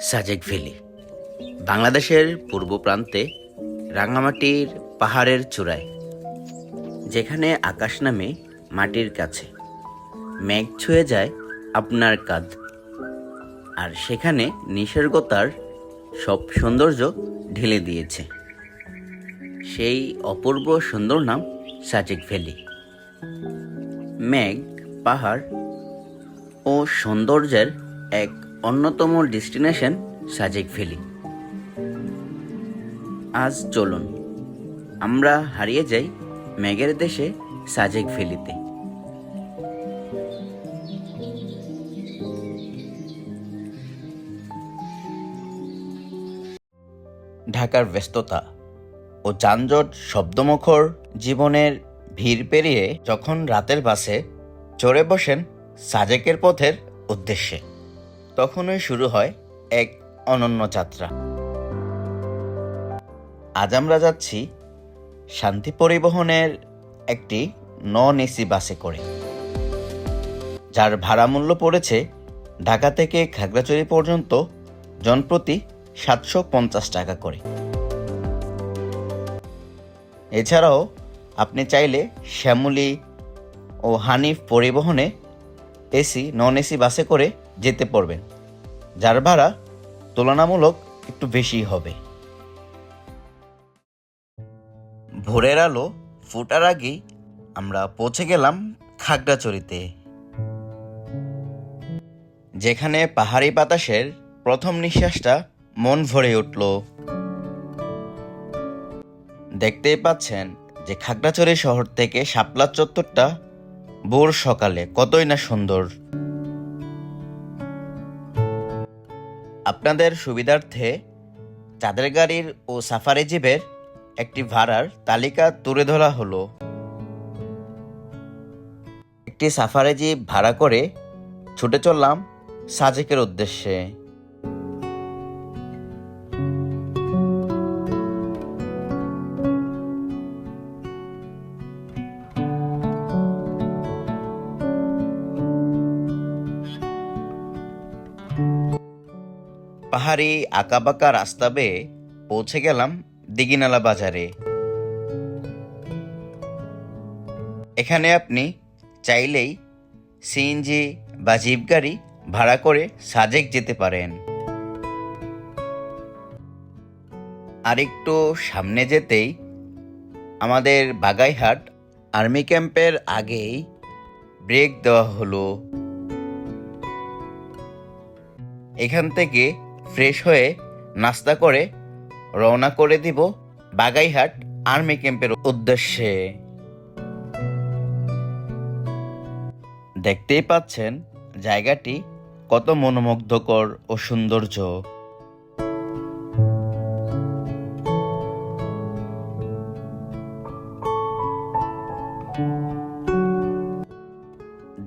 Sajek valley. বাংলাদেশের পূর্ব প্রান্তে রাঙামাটির পাহাড়ের চূড়ায়, যেখানে আকাশ নামে মাটির কাছে মেঘ ছুঁয়ে যায় আপনার কাঁধ। আর সেখানে নিসর্গতার সব সৌন্দর্য ঢেলে দিয়েছে। সেই অপূর্ব সুন্দর নাম সাজেক ভ্যালি। মেঘ, পাহাড় ও সৌন্দর্যের এক অন্যতম ডেস্টিনেশন সাজেক ভ্যালি। আজ চলুন, আমরা হারিয়ে যাই মেঘের দেশে সাজেক ভ্যালিতে। ঢাকার ব্যস্ততা ও যানজট শব্দমুখর জীবনের ভিড় পেরিয়ে যখন রাতের বাসে চড়ে বসেন সাজেকের পথের উদ্দেশ্যে। তখনই শুরু হয় এক অনন্য যাত্রা। আজ আমরা যাচ্ছি শান্তি পরিবহনের একটি নন এসি বাসে করে। যার ভাড়া মূল্য পড়েছে ঢাকা থেকে খাগড়াছড়ি পর্যন্ত জনপ্রতি সাতশো পঞ্চাশ টাকা করে। এছাড়াও আপনি চাইলে শ্যামলী ও হানিফ পরিবহনে এসি নন এসি বাসে করে যেতে পারবেন। যার ভাড়া তুলনামূলক একটু বেশি হবে। ভোরের আলো ফুটার আগেই আমরা পৌঁছে গেলাম খাগড়াচড়িতে যেখানে পাহাড়ি বাতাসের প্রথম নিঃশ্বাসটা মন ভরে উঠল। দেখতেই পাচ্ছেন যে খাগড়াচড়ি শহর থেকে শাপলা চত্বরটা ভোর সকালে কতই না সুন্দর। আপনাদের সুবিধার্থে চাঁদের গাড়ির ও সাফারি জিপের একটি ভাড়ার তালিকা তুলে ধরা হলো। একটি সাফারি জিপ ভাড়া করে ছুটে চললাম সাজেকের উদ্দেশ্যে। পাহাড়ি, আঁকাবাঁকা রাস্তা বেয়ে পৌঁছে গেলাম দিঘিনালা বাজারে। এখানে আপনি চাইলেই সিএনজি বা জিপ গাড়ি ভাড়া করে সাজেক যেতে পারেন। আর একটু সামনে যেতেই আমাদের বাগাইহাট আর্মি ক্যাম্পের আগেই ব্রেক দেওয়া হলো। এখান থেকে ফ্রেশ হয়ে নাস্তা করে রওনা করে দিব বাগাইহাট আর্মি ক্যাম্পের উদ্দেশ্যে। দেখতেই পাচ্ছেন জায়গাটি কত মনোমুগ্ধকর ও সৌন্দর্য।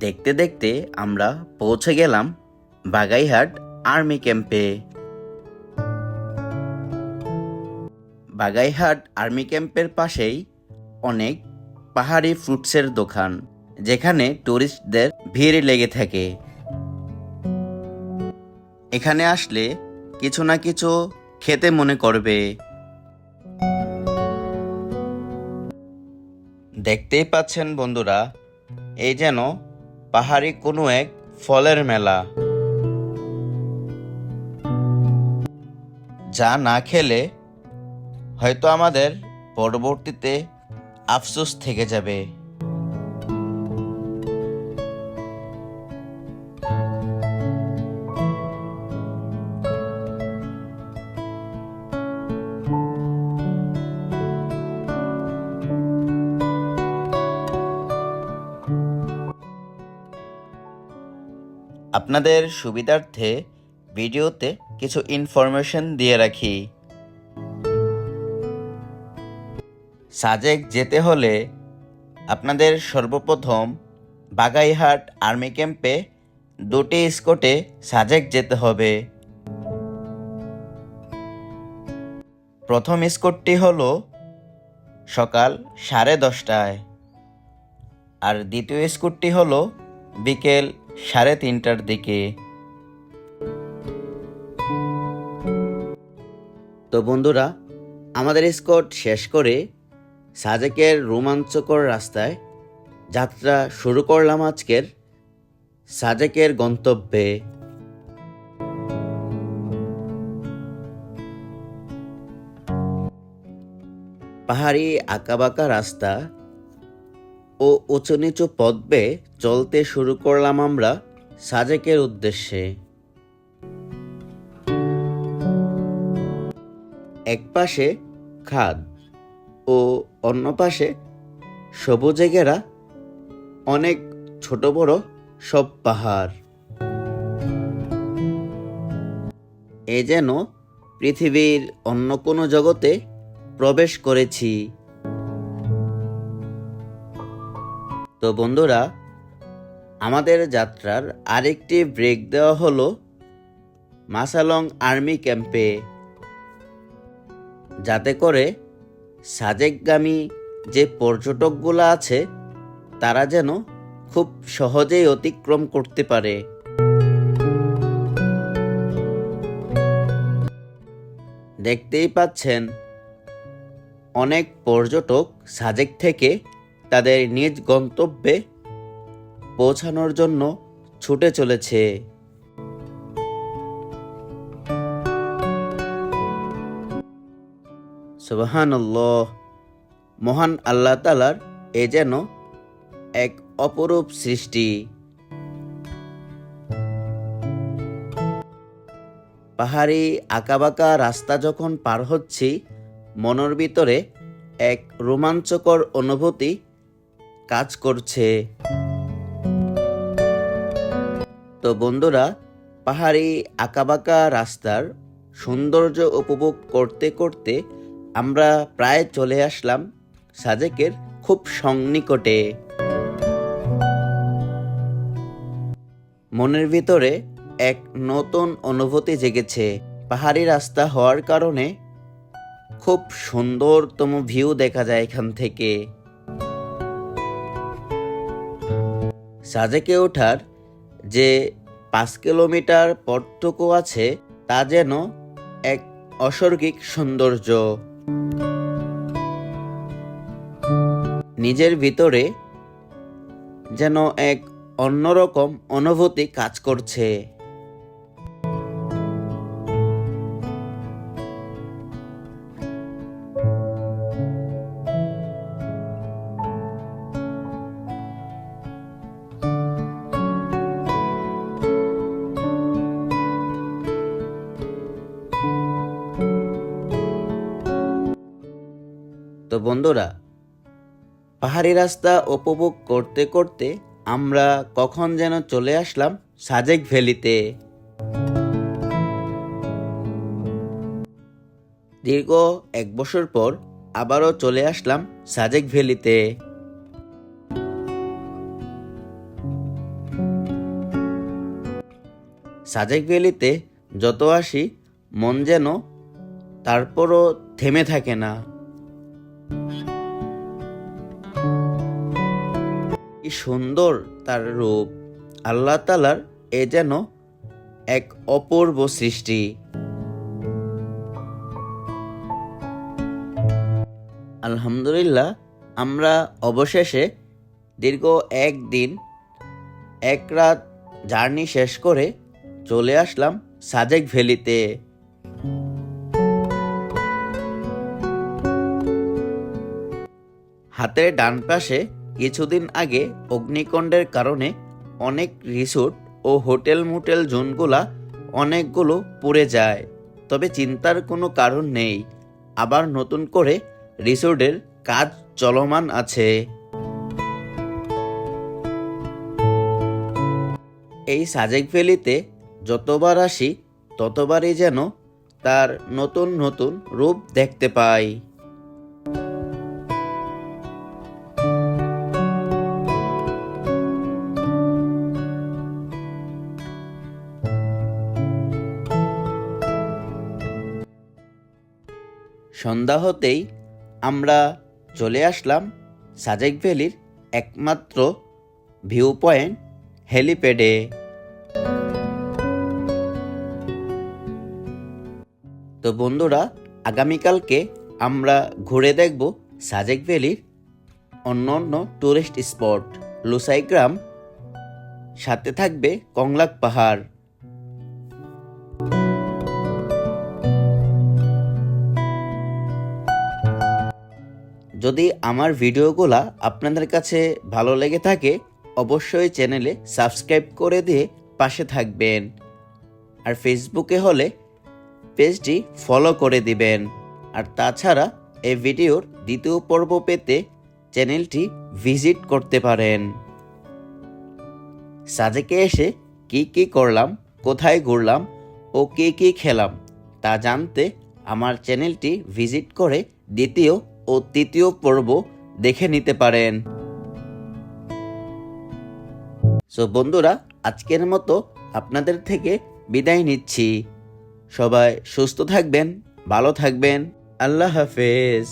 দেখতে দেখতে আমরা পৌঁছে গেলাম বাগাইহাট আর্মি ক্যাম্পে। বাগাইহাট আর্মি ক্যাম্পের পাশেই অনেক পাহাড়ি ফ্রুটসের দোকান, যেখানে টুরিস্টদের ভিড় লেগে থাকে। এখানে আসলে কিছু না কিছু খেতে মনে করবে। দেখতেই পাচ্ছেন বন্ধুরা, এই যেন পাহাড়ি কোনো এক ফলের মেলা। যা না খেলে হয়তো আমাদের পরবর্তীতে আফসোস থেকে যাবে। আপনাদের সুবিধার্থে ভিডিওতে কিছু ইনফরমেশন দিয়ে রাখি। সাজেক যেতে হলে আপনাদের সর্বপ্রথম বাগাইহাট আর্মি ক্যাম্পে দুটি স্কোটে সাজেক যেতে হবে। প্রথম স্কোটটি হলো সকাল সাড়ে দশটায়। আর দ্বিতীয় স্কুটটি হলো বিকেল সাড়ে তিনটার দিকে। তো বন্ধুরা, আমাদের স্কট শেষ করে সাজেকের রোমাঞ্চকর রাস্তায় যাত্রা শুরু করলাম আজকের সাজেকের গন্তব্যে। পাহাড়ি আঁকাবাঁকা রাস্তা ও উঁচু নিচু পথ বেয়ে চলতে শুরু করলাম আমরা সাজেকের উদ্দেশ্যে। একপাশে খাদ ও অন্য পাশে সবুজে ঘেরা অনেক ছোট বড় সব পাহাড়। এ যেন পৃথিবীর অন্য কোনো জগতে প্রবেশ করেছি। তো বন্ধুরা, আমাদের যাত্রার আরেকটি ব্রেক দেওয়া হলো মাসালং আর্মি ক্যাম্পে। যাতে করে সাজেকগামী যে পর্যটকগুলো আছে, তারা যেন খুব সহজেই অতিক্রম করতে পারে। দেখতেই পাচ্ছেন, অনেক পর্যটক সাজেক থেকে তাদের নিজ গন্তব্যে পৌঁছানোর জন্য ছুটে চলেছে। সুবাহান মহান আল্লাহ তালার এ যেন এক অপরূপ সৃষ্টি। পাহাড়ি আঁকাবাঁকা রাস্তা যখন পার হচ্ছি, মনের ভিতরে এক রোমাঞ্চকর অনুভূতি কাজ করছে। তো বন্ধুরা, পাহাড়ি আঁকাবাঁকা রাস্তার সৌন্দর্য উপভোগ করতে করতে আমরা প্রায় চলে আসলাম সাজেকের খুব সংনিকটে মনের ভিতরে এক নতুন অনুভূতি জেগেছে। পাহাড়ি রাস্তা হওয়ার কারণে খুব সুন্দরতম ভিউ দেখা যায় এখান থেকে। সাজেকে ওঠার যে পাঁচ কিলোমিটার পথটুকু আছে, তা যেন এক অসর্গিক সৌন্দর্য। নিজের ভিতরে যেন এক অন্যরকম অনুভূতি কাজ করছে। তো বন্ধুরা, পাহাড়ি রাস্তা উপভোগ করতে করতে আমরা কখন যেন চলে আসলাম সাজেক ভ্যালিতে। দীর্ঘ এক বছর পর আবারও চলে আসলাম সাজেক ভ্যালিতে। সাজেক ভ্যালিতে যত আসি, মন যেন তারপরও থেমে থাকে না। কি সুন্দর তার রূপ। আল্লাহ তালার এ যেন এক অপূর্ব সৃষ্টি। আলহামদুলিল্লাহ, আমরা অবশেষে দীর্ঘ একদিন এক রাত জার্নি শেষ করে চলে আসলাম সাজেক ভ্যালিতে। হাতের ডান পাশে কিছুদিন আগে অগ্নিকণ্ডের কারণে অনেক রিসোর্ট ও হোটেল মোটেল জোনগুলা অনেকগুলো পুড়ে যায়। তবে চিন্তার কোনো কারণ নেই। আবার নতুন করে রিসোর্টের কাজ চলমান আছে। এই সাজেক ভ্যালিতে যতবার আসি, ততবারই যেন তার নতুন নতুন রূপ দেখতে পাই। সন্ধ্যা হতেই আমরা চলে আসলাম সাজেক ভ্যালির একমাত্র ভিউ পয়েন্ট হেলিপ্যাডে। তো বন্ধুরা, আগামীকালকে আমরা ঘুরে দেখব সাজেক ভ্যালির অন্য অন্য টুরিস্ট স্পট লুসাইগ্রাম সাথে থাকবে কংলাক পাহাড়। যদি আমার ভিডিওগুলা আপনাদের কাছে ভালো লেগে থাকে, অবশ্যই চ্যানেলে সাবস্ক্রাইব করে দিয়ে পাশে থাকবেন। আর ফেসবুকে হলে পেজটি ফলো করে দিবেন। আর তাছাড়া এই ভিডিওর দ্বিতীয় পর্ব পেতে চ্যানেলটি ভিজিট করতে পারেন। সাজেকে এসে কি কি করলাম, কোথায় ঘুরলাম ও কি কি খেলাম, তা জানতে আমার চ্যানেলটি ভিজিট করে দ্বিতীয় ও তৃতীয় পর্ব দেখে নিতে পারেন। সো বন্ধুরা, আজকের মতো আপনাদের থেকে বিদায় নিচ্ছি। সবাই সুস্থ থাকবেন, ভালো থাকবেন। আল্লাহ হাফেজ।